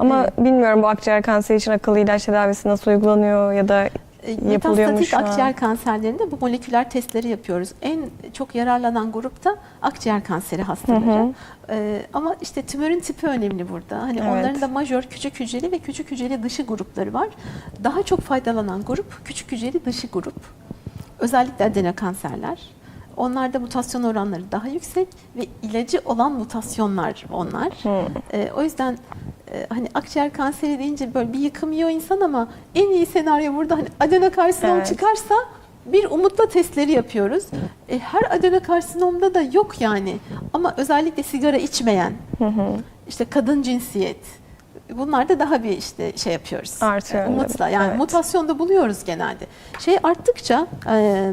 Ama Evet. bilmiyorum bu akciğer kanseri için akıllı ilaç tedavisi nasıl uygulanıyor ya da E, Metastatik akciğer kanserlerinde bu moleküler testleri yapıyoruz. En çok yararlanan grupta akciğer kanseri hastaları. E, ama işte tümörün tipi önemli burada. Hani Evet. onların da majör küçük hücreli ve küçük hücreli dışı grupları var. Daha çok faydalanan grup küçük hücreli dışı grup. Özellikle adenokanserler. Onlarda mutasyon oranları daha yüksek ve ilacı olan mutasyonlar onlar. E, o yüzden hani akciğer kanseri deyince böyle bir yıkım yiyor insan ama en iyi senaryo burada hani adenokarsinom Evet. çıkarsa bir umutla testleri yapıyoruz. E, her adenokarsinomda da yok yani. Ama özellikle sigara içmeyen, işte kadın cinsiyet, bunlarda daha bir işte şey yapıyoruz. Artıyor E, Umutla öyle. yani Evet. mutasyonda buluyoruz genelde. Şey arttıkça e,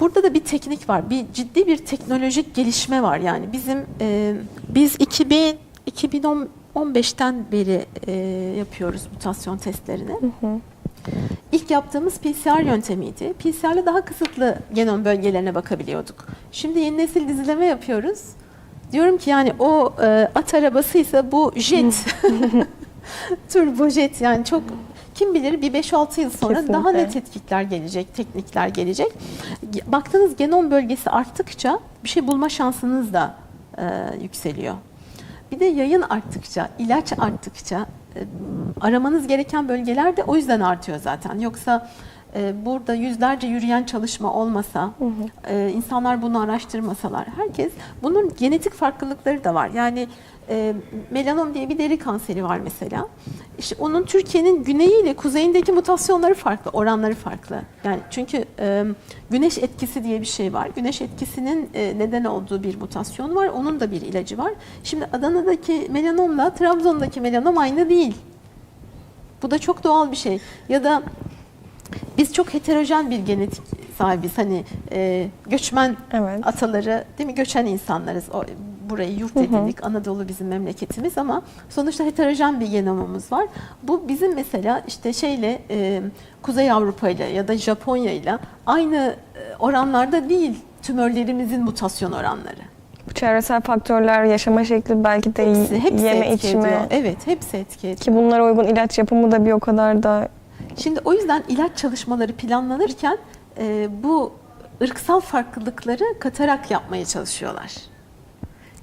Burada da bir teknik var. Bir ciddi bir teknolojik gelişme var. Yani bizim e, biz 2000 2015'ten beri e, yapıyoruz mutasyon testlerini. İlk yaptığımız PCR yöntemiydi. PCR'le daha kısıtlı genom bölgelerine bakabiliyorduk. Şimdi yeni nesil dizileme yapıyoruz. Diyorum ki yani o e, at arabasıysa bu jet. Turbojet yani çok kim bilir bir 5-6 yıl sonra Kesinlikle. daha net tetkikler gelecek, teknikler gelecek. Baktığınız genom bölgesi arttıkça bir şey bulma şansınız da e, yükseliyor. Bir de yayın arttıkça, ilaç arttıkça e, aramanız gereken bölgeler de o yüzden artıyor zaten. Yoksa burada yüzlerce yürüyen çalışma olmasa, e, insanlar bunu araştırmasalar, herkes bunun genetik farklılıkları da var. Yani e, melanom diye bir deri kanseri var mesela. İşte onun Türkiye'nin güneyi ile kuzeyindeki mutasyonları farklı, oranları farklı. Yani çünkü e, güneş etkisi diye bir şey var. Güneş etkisinin neden olduğu bir mutasyon var. Onun da bir ilacı var. Şimdi Adana'daki melanomla Trabzon'daki melanom aynı değil. Bu da çok doğal bir şey. Ya da biz çok heterojen bir genetik sahibiz. Hani e, göçmen Evet. ataları, değil mi? Göçen insanlarız. O, burayı yurt edindik. Anadolu bizim memleketimiz ama sonuçta heterojen bir genomumuz var. Bu bizim mesela işte şeyle e, Kuzey Avrupa ile ya da Japonya ile aynı e, oranlarda değil tümörlerimizin mutasyon oranları. Bu çevresel faktörler, yaşama şekli belki de Hepsi, hepsi yeme içme ediyor. Evet, hepsi etki ediyor. ki bunlara uygun ilaç yapımı da bir o kadar da Şimdi o yüzden ilaç çalışmaları planlanırken e, bu ırksal farklılıkları katarak yapmaya çalışıyorlar.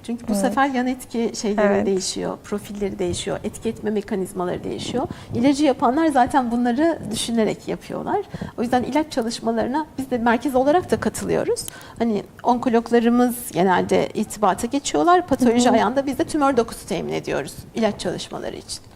Çünkü bu sefer yan etki şeyleri Evet. değişiyor, profilleri değişiyor, etki etme mekanizmaları değişiyor. İlacı yapanlar zaten bunları düşünerek yapıyorlar. O yüzden ilaç çalışmalarına biz de merkez olarak da katılıyoruz. Hani onkologlarımız genelde itibata geçiyorlar. Patoloji ayağında biz de tümör dokusu temin ediyoruz ilaç çalışmaları için.